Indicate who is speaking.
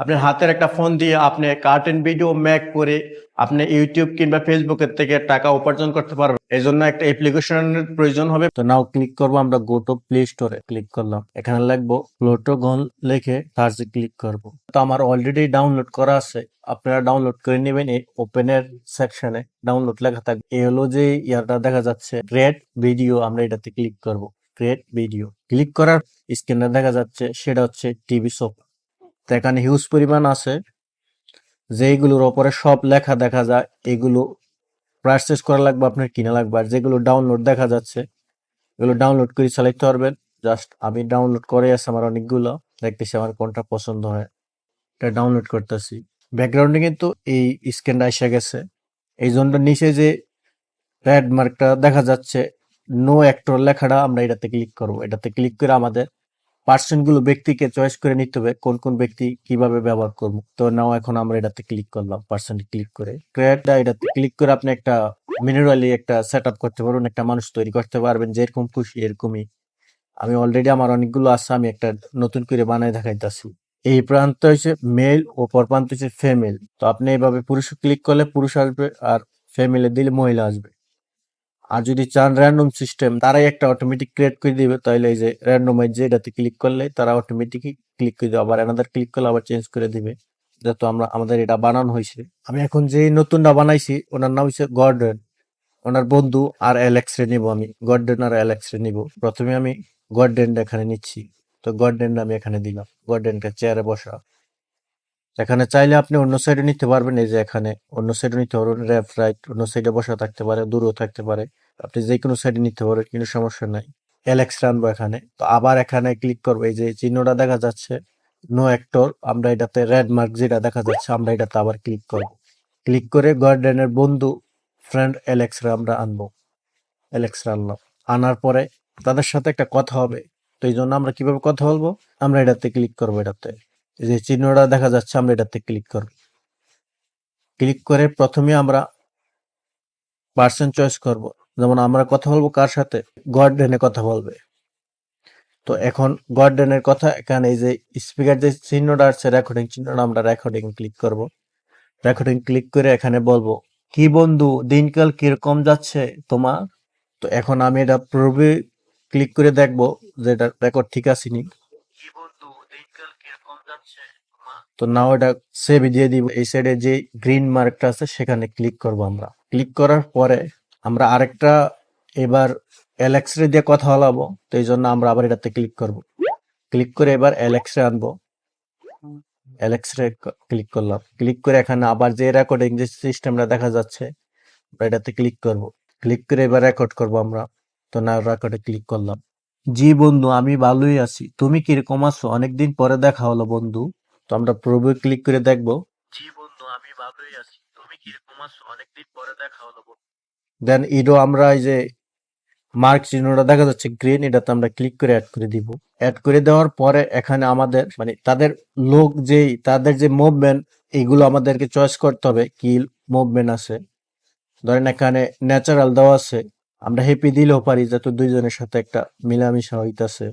Speaker 1: আপনার হাতের একটা ফোন দিয়ে আপনি কার্টেন ভিডিও মেক করে আপনি ইউটিউব কিংবা ফেসবুকের থেকে টাকা উপার্জন করতে পারবেন। এই জন্য একটা অ্যাপ্লিকেশনের প্রয়োজন হবে। তো নাও ক্লিক করব আমরা গো টু প্লে স্টোরে ক্লিক করলাম। এখানে লিখব প্লোটোগন লিখে সার্চে ক্লিক করব। তো আমার অলরেডি ডাউনলোড করা আছে। আপনারা ডাউনলোড করে নেবেন এই ওপেনের সেকশনে ডাউনলোড লেখা থাকবে। এই হলো যে ইয়ারটা দেখা যাচ্ছে। ক্রিয়েট ভিডিও আমরা এটাতে ক্লিক করব। ক্রিয়েট ভিডিও ক্লিক করার স্ক্রিনে দেখা যাচ্ছে সেটা হচ্ছে টিভি শপ তো এখানে হিউজ পরিমাণ আছে। যেগুলোর ওপরে সব লেখা দেখা যায়, এগুলো পারচেস করা লাগবে, আপনার কিনা লাগবে। আর যেগুলো ডাউনলোড দেখা যাচ্ছে, এগুলো ডাউনলোড করে চালাইতে পারবেন। জাস্ট আমি ডাউনলোড করে আছে আমার অনেকগুলো, দেখতেছি আমার কোনটা পছন্দ হয়, এটা ডাউনলোড করতেছি। ব্যাকগ্রাউন্ডে কিন্তু এই স্ক্যানটা এসে গেছে। এই জন্য নিচে যে রেড মার্কটা দেখা যাচ্ছে নো অ্যাক্টর লেখাটা আমরা এটাতে ক্লিক করব। এটাতে ক্লিক করে আমাদের পার্সনগুলো ব্যক্তিকে চয়েস করে নিতে হবে, কোন কোন ব্যক্তি কীভাবে ব্যবহার করব। তো নাও এখন আমরা এটাতে ক্লিক করলাম পার্সন ক্লিক করে। ক্রিয়েট এটাতে ক্লিক করে আপনি একটা মিনারালি একটা সেট করতে পারবেন, একটা মানুষ তৈরি করতে পারবেন, যেরকম খুশি এরকমই। আমি অলরেডি আমার অনেকগুলো আছে, আমি একটা নতুন করে বানায় দেখাইতেছি। এই প্রান্ত হচ্ছে মেল ও পর প্রান্ত হচ্ছে ফেমেল তো আপনি এইভাবে পুরুষ ক্লিক করলে পুরুষ আসবে আর ফিমেলে দিলে মহিলা আসবে। আর যদি চান র্যান্ডম সিস্টেম তারাই একটা অটোমেটিক ক্রিয়েট করে দিবে তাহলে এই যে র্যান্ডমাইজ যে এটাতে ক্লিক করলে তারা অটোমেটিক ক্লিক করে দেবে, আবার এনাদের ক্লিক করলে আবার চেঞ্জ করে দিবে। যেহেতু আমরা, আমাদের এটা বানানো হয়েছে। আমি এখন যে নতুনটা বানাইছি, ওনার নাম হচ্ছে গর্ডেন ওনার বন্ধু আর অ্যালেক্স রে নিব আমি। গর্ডেন আর অ্যালেক্স রে নিব। প্রথমে আমি গর্ডেন এখানে নিচ্ছি। তো গর্ডেন আমি এখানে দিলাম। গর্ডেনটা চেয়ারে বসা এখানে চাইলে আপনি অন্য সাইডে নিতে পারবেন, এই যে এখানে। অন্য সাইডে নিতে পারবেন লেফট রাইট অন্য সাইডে বসা থাকতে পারে, দূরেও থাকতে পারে। আপনি যে কোনো সাইডে নিতে পারবেন কোনো সমস্যা নাই। অ্যালেক্স রানবো এখানে। তো আবার এখানে ক্লিক করব, এই যে চিহ্নটা দেখা যাচ্ছে নো অ্যাক্টর আমরা এটাতে রেড মার্ক যেটা দেখা যাচ্ছে, আমরা এটাতে আবার ক্লিক করব। ক্লিক করে গার্ডেনের বন্ধু ফ্রেন্ড অ্যালেক্সরা আমরা আনব। অ্যালেক্সরা আনলাম আনার পরে তাদের সাথে একটা কথা হবে। তো এই জন্য আমরা কীভাবে কথা বলব? আমরা এটাতে ক্লিক করব এটাতে। যে চিহ্নটা দেখা যাচ্ছে, আমরা এটাতে ক্লিক করব। ক্লিক করে প্রথমে আমরা পার্সন চয়েস করব। যেমন আমরা কথা বলব কার সাথে? গর্ডেনে কথা বলবে। তো এখন গর্ডেনের কথা, এখানে এই যে স্পিকার যে চিহ্নটা আছে রেকর্ডিং চিহ্নটা আমরা রেকর্ডিং ক্লিক করব। রেকর্ডিং ক্লিক করে এখানে বলব, কি বন্ধু, দিনকাল কীরকম যাচ্ছে তোমার? তো এখন আমি এটা পূর্বে ক্লিক করে দেখব যে এটা রেকর্ড ঠিক আছে নি কি বন্ধু দিনকাল কীরকম যাচ্ছে তো নাও এটা সেভ দিয়ে দিব। এই সাইডে যে গ্রিন মার্কটা আছে, সেখানে ক্লিক করব আমরা। ক্লিক করার পরে আমরা আরেকটা এবার অ্যালেক্স রে দিয়ে কথা বলাবো, তো এই জন্য আমরা আবার এটাতে ক্লিক করব। ক্লিক করে এবার অ্যালেক্স রে আনব অ্যালেক্স রে ক্লিক করলাম। ক্লিক করে এখানে আবার যে রেকর্ডিং যে সিস্টেমটা দেখা যাচ্ছে, আমরা এটাতে ক্লিক করব। ক্লিক করে এবার রেকর্ড করব আমরা। তো না রেকর্ডে ক্লিক করলাম। জি বন্ধু আমি ভালোই আছি। তুমি কীরকম আছো? অনেকদিন পরে দেখা হলো বন্ধু। তো আমরা প্রভু ক্লিক করে দেখব। জি বন্ধু আমি ভালোই আছি। তুমি কীরকম আছো? অনেকদিন পরে দেখা হলো দেন ইডো আমরা এই যে মার্ক চিহ্নটা দেখা যাচ্ছে গ্রিন এটাতে আমরা ক্লিক করে অ্যাড করে দিব। অ্যাড করে দেওয়ার পরে এখানে আমাদের মানে তাদের লোক যেই তাদের যে মুভমেন্ট এগুলো আমাদেরকে চয়েস করতে হবে। কি মুভমেন্ট আছে। ধরেন এখানে ন্যাচারাল দেওয়া আছে। আমরা হ্যাপি দিলেও পারি যাতে দুইজনের সাথে একটা মিলামিশা হইতাছে।